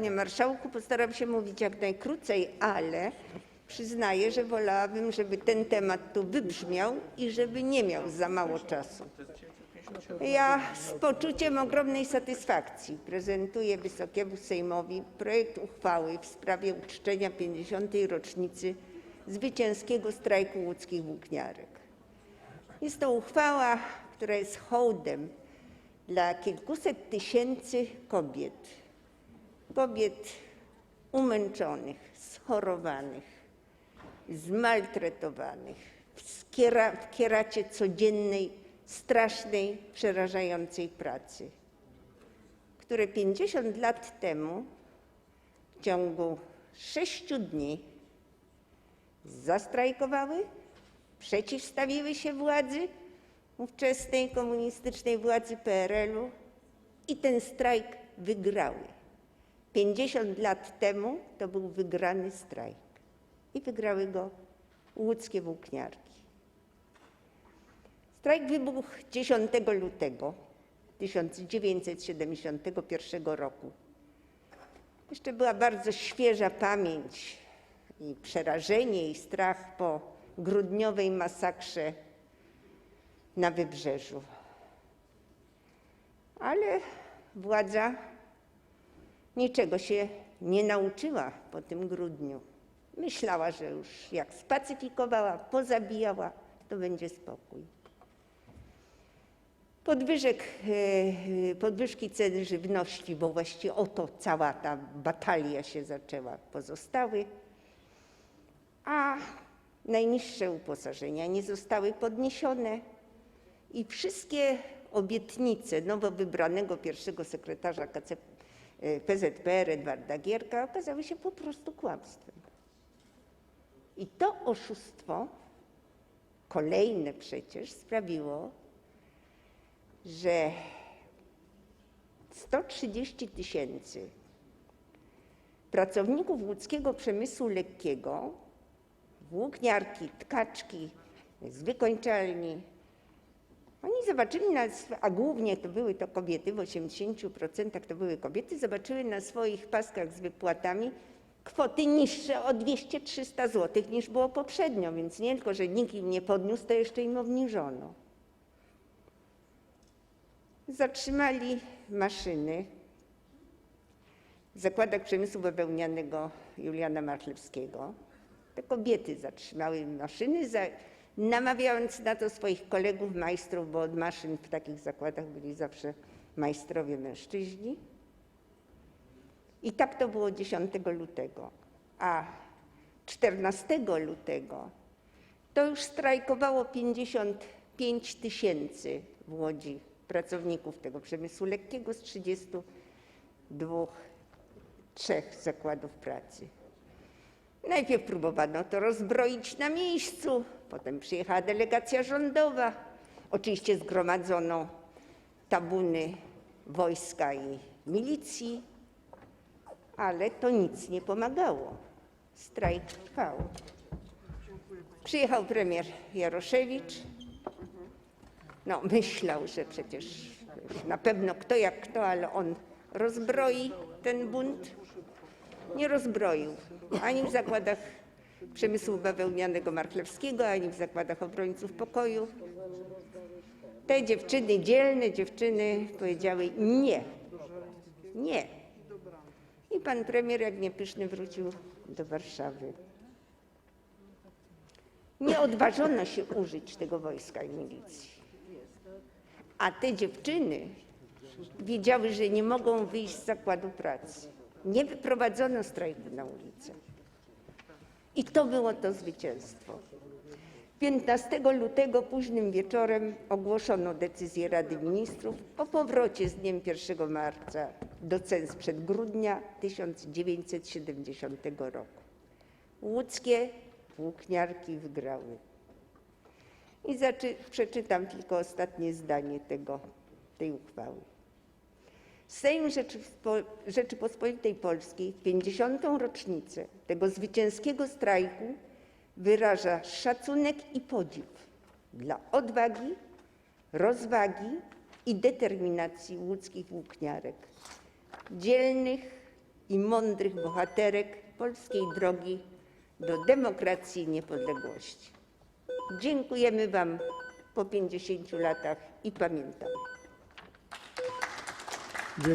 Panie marszałku, postaram się mówić jak najkrócej, ale przyznaję, że wolałabym, żeby ten temat tu wybrzmiał i żeby nie miał za mało czasu. Ja z poczuciem ogromnej satysfakcji prezentuję Wysokiemu Sejmowi projekt uchwały w sprawie uczczenia 50. rocznicy zwycięskiego strajku łódzkich włókniarek. Jest to uchwała, która jest hołdem dla kilkuset tysięcy kobiet, kobiet umęczonych, schorowanych, zmaltretowanych, w, w kieracie codziennej, strasznej, przerażającej pracy, które 50 lat temu w ciągu sześciu dni zastrajkowały, przeciwstawiły się władzy, ówczesnej komunistycznej władzy PRL-u i ten strajk wygrały. 50 lat temu to był wygrany strajk i wygrały go łódzkie włókniarki. Strajk wybuchł 10 lutego 1971 roku. Jeszcze była bardzo świeża pamięć i przerażenie i strach po grudniowej masakrze na wybrzeżu. Ale władza niczego się nie nauczyła po tym grudniu. Myślała, że już jak spacyfikowała, pozabijała, to będzie spokój. Podwyżek, e, podwyżki cen żywności, bo właściwie o to cała ta batalia się zaczęła, pozostały, a najniższe uposażenia nie zostały podniesione i wszystkie obietnice nowo wybranego pierwszego sekretarza KC, e, PZPR Edwarda Gierka okazały się po prostu kłamstwem. I to oszustwo, kolejne przecież, sprawiło, że 130 tysięcy pracowników łódzkiego przemysłu lekkiego, włókniarki, tkaczki z wykończalni, oni zobaczyli, na, sw- a głównie to były to kobiety, w 80% to były kobiety, zobaczyły na swoich paskach z wypłatami kwoty niższe o 200-300 zł niż było poprzednio, więc nie tylko, że nikt im nie podniósł, to jeszcze im obniżono. Zatrzymali maszyny w zakładach przemysłu bawełnianego Juliana Machlewskiego. Te kobiety zatrzymały maszyny, za, namawiając na to swoich kolegów majstrów, bo od maszyn w takich zakładach byli zawsze majstrowie mężczyźni. I tak to było 10 lutego. A 14 lutego to już strajkowało 55 tysięcy w Łodzi pracowników tego przemysłu lekkiego z 32 trzech zakładów pracy. Najpierw próbowano to rozbroić na miejscu, potem przyjechała delegacja rządowa. Oczywiście zgromadzono tabuny wojska i milicji, ale to nic nie pomagało. Strajk trwał. Przyjechał premier Jaroszewicz. No, myślał, że przecież na pewno kto jak kto, ale on rozbroi ten bunt. Nie rozbroił ani w zakładach przemysłu bawełnianego Marchlewskiego, ani w zakładach obrońców pokoju. Te dziewczyny, dzielne dziewczyny powiedziały nie, nie. I pan premier, jak niepyszny, wrócił do Warszawy. Nie odważono się użyć tego wojska i milicji. A te dziewczyny wiedziały, że nie mogą wyjść z zakładu pracy. Nie wyprowadzono strajku na ulicę. I to było to zwycięstwo. 15 lutego późnym wieczorem ogłoszono decyzję Rady Ministrów o powrocie z dniem 1 marca do cen sprzed grudnia 1970 roku. Łódzkie włókniarki wygrały. I przeczytam tylko ostatnie zdanie tego, tej uchwały. Sejm Rzeczypospo- Rzeczypospolitej Polskiej w 50. rocznicę tego zwycięskiego strajku wyraża szacunek i podziw dla odwagi, rozwagi i determinacji łódzkich włókniarek, dzielnych, i mądrych bohaterek polskiej drogi do demokracji i niepodległości. Dziękujemy Wam po 50 latach i pamiętamy. যে